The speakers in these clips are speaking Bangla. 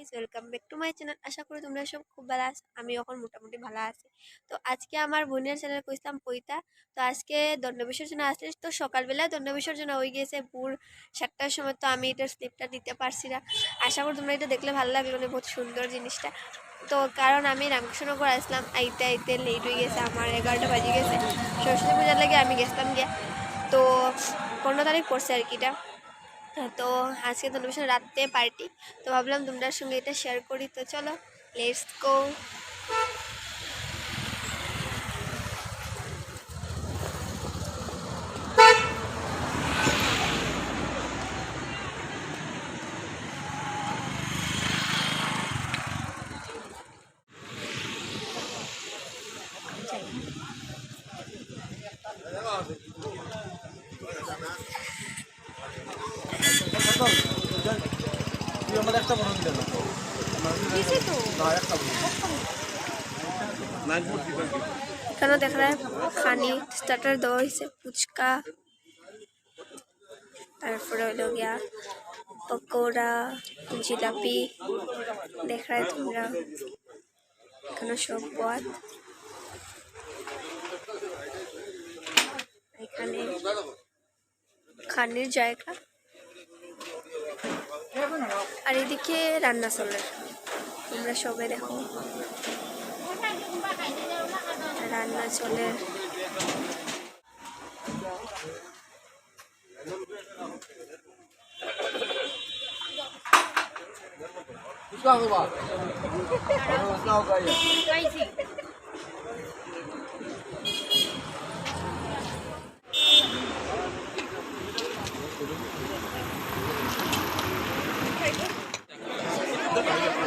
Guys welcome back to my channel আশা করি তোমরা সব খুব ভালো আছো আমি এখন মোটামুটি ভালো আছি। তো আজকে আমার বোনের চ্যানেল কইতাম পৈতা। তো আজকে দণ্ড বিসর্জনে আসলে তো সকালবেলা দণ্ড বিসর্জনে হয়ে গিয়েছে ভোর সাতটার সময়, তো আমি এটার স্লিপটা দিতে পারছি না। আশা করি তোমরা এটা দেখলে ভালো লাগল না বহুত সুন্দর জিনিসটা। তো কারণ আমি রামকৃষ্ণনগর আসলাম, আইতে আইতে লেট হয়ে গেছে, আমার এগারোটা বাজে গেছে। সরস্বতী পূজার লাগে আমি গেছিলাম গিয়া। তো পনেরো তারিখ পড়ছে আর কি এটা। তো আজকে তো অনুষ্ঠান রাত্রে পার্টি তো ভাবলাম তোমরা সঙ্গে এটা শেয়ার করি। তো চলো লেটস গো তুই আমার একটা বড় দিলে না না একটা বড় নাইন ফোর এখানেও দেখা যায় খানি স্টার্টার দেওয়া হয়েছে ফুচকা তারপরে হলো গিয়া পকোড়া জিলাপি দেখা যায় তোমরা এখানে সব পথ এখানে খানের জায়গা আর এদিকে রান্না চলে। তোমরা সবাই দেখো। রান্না চলে। Vamos lá, vamos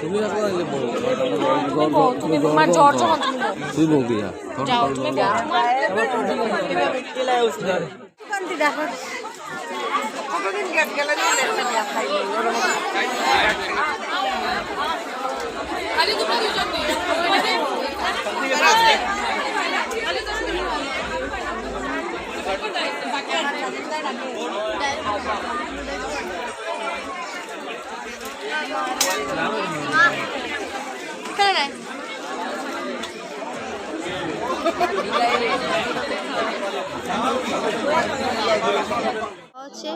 তুমি এখন বলো তুমি তোমার জ্বর যখন তুমি বলবি না যাও তুমি বলো। হচ্ছে,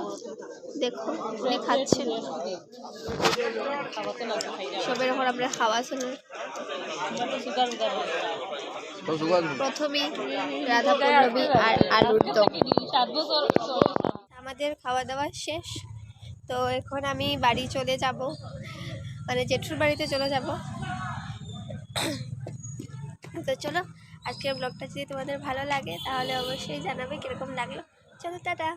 দেখো, উনি খাচ্ছেন। সবের এখন আমরা খাওয়া সুগার প্রথমে রাধা পল্লবী আর আলুর দম। আমাদের খাওয়া দাওয়া শেষ। তো এখন আমি বাড়ি চলে যাব। মানে জেঠুর বাড়িতে চলে যাব। তো চলো, আজকের ব্লগটা যদি তোমাদের ভালো লাগে, তাহলে অবশ্যই জানাবে কীরকম লাগল। চলো, টাটা।